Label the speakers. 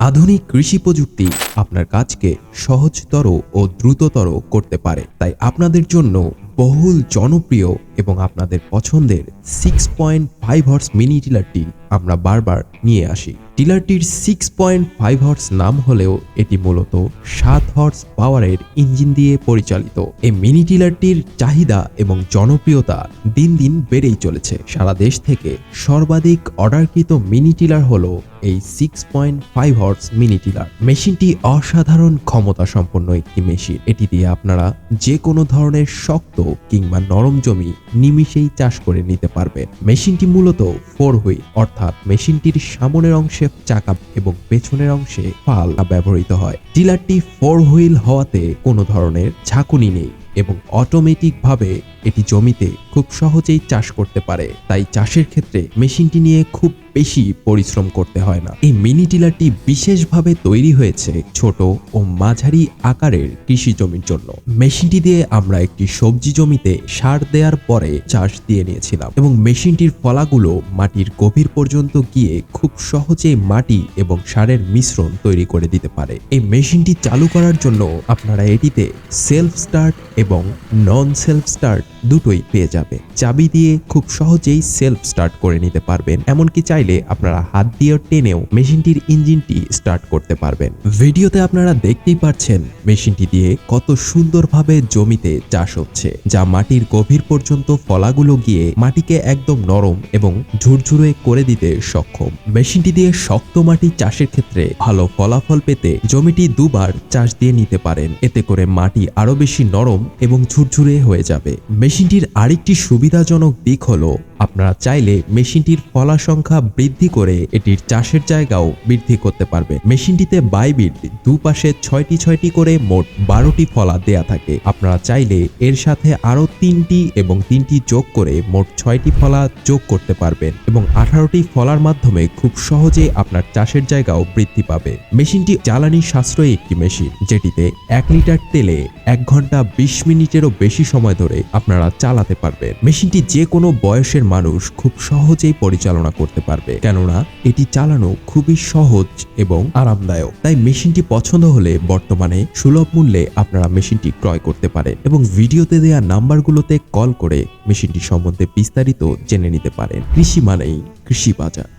Speaker 1: আধুনিক কৃষি প্রযুক্তি আপনার কাজকে সহজতর ও দ্রুততর করতে পারে। তাই আপনাদের জন্য বহুল জনপ্রিয় এবং আপনাদের পছন্দের six point five horse mini টিলারটি আমরা বারবার নিয়ে আসি। টিলারটির সিক্স পয়েন্ট ফাইভ হর্স নাম হলেও এটি মূলত সাত হর্স পাওয়ারের ইঞ্জিন দিয়ে পরিচালিত। এই মিনি টিলারটির চাহিদা এবং জনপ্রিয়তা দিন দিন বেড়েই চলেছে। সারা দেশ থেকে সর্বাধিক অর্ডারকৃত মিনি টিলার হলো এই six point five horse mini tiller. মেশিনটি অসাধারণ ক্ষমতা সম্পন্ন একটি মেশিন। এটি দিয়ে আপনারা যে কোনো ধরনের শক্ত কিংবা নরম জমি নিমিষেই চাষ করে নিতে পারবেন। মেশিনটি মূলত ফোর হুইল অর্থাৎ মেশিনটির সামনের অংশে চাকা এবং পেছনের অংশে পাল ব্যবহৃত হয়। ডিলারটি ফোর হুইল হওয়াতে কোনো ধরনের ঝাঁকুনি নেই এবং অটোমেটিকভাবে এটি জমিতে খুব সহজেই চাষ করতে পারে। তাই চাষের ক্ষেত্রে মেশিনটি নিয়ে খুব বেশি পরিশ্রম করতে হয় না। এই মিনি টিলারটি বিশেষভাবে তৈরি হয়েছে ছোট ও মাঝারি আকারের কৃষি জমির জন্য। মেশিনটি দিয়ে আমরা একটি সবজি জমিতে সার দেওয়ার পরে চাষ দিয়ে নিয়েছিলাম এবং মেশিনটির ফলাগুলো মাটির গভীর পর্যন্ত গিয়ে খুব সহজে মাটি এবং সারের মিশ্রণ তৈরি করে দিতে পারে। এই মেশিনটি চালু করার জন্য আপনারা এটিতে সেলফ স্টার্ট এবং নন সেলফ স্টার্ট দুটোই পেয়ে যাবে। চাবি দিয়ে খুব সহজেই সেলফ স্টার্ট করে নিতে পারবেন। এমনকি চাইলে আপনারা হাত দিয়ে টেনেও মেশিনটির ইঞ্জিনটি স্টার্ট করতে পারবেন। ভিডিওতে আপনারা দেখতেই পাচ্ছেন মেশিনটি দিয়ে কত সুন্দরভাবে জমিতে চাষ হচ্ছে, যা মাটির গভীর পর্যন্ত ফলাগুলো গিয়ে মাটিকে একদম নরম এবং ঝুরঝুরে করে দিতে সক্ষম। মেশিনটি দিয়ে শক্ত মাটি চাষের ক্ষেত্রে ভালো ফলাফল পেতে জমিটি দুবার চাষ দিয়ে নিতে পারেন। এতে করে মাটি আরও বেশি নরম এবং ঝুরঝুরে হয়ে যাবে। মেশিনটির আরেকটি সুবিধাজনক দিক হলো আপনারা চাইলে মেশিনটির ফলা সংখ্যা বৃদ্ধি করে এটির চাষের জায়গাও বৃদ্ধি করতে পারবে। মেশিনটিতে বাইবিট দুপাশে ছয়টি ছয়টি করে মোট বারোটি ফলা দেয়া থাকে। আপনারা চাইলে এর সাথে আরও তিনটি এবং তিনটি যোগ করে মোট ছয়টি ফলা যোগ করতে পারবেন এবং আঠারোটি ফলার মাধ্যমে খুব সহজে আপনার চাষের জায়গাও বৃদ্ধি পাবে। মেশিনটি জ্বালানি সাশ্রয়ী একটি মেশিন, যেটিতে এক লিটার তেলে এক ঘণ্টা বিশ মিনিটেরও বেশি সময় ধরে আপনারা চালাতে পারবেন। মেশিনটি যে কোনো বয়সের মানুষ খুব সহজেই পরিচালনা করতে পারবে। কেননা, এটি চালানো খুবই সহজ এবং আরামদায়ক। তাই মেশিনটি পছন্দ হলে বর্তমানে সুলভ মূল্যে আপনারা মেশিনটি ক্রয় করতে পারেন এবং ভিডিওতে দেওয়া নাম্বারগুলোতে কল করে মেশিনটি সম্বন্ধে বিস্তারিত জেনে নিতে পারেন। কৃষি মানেই কৃষি বাজার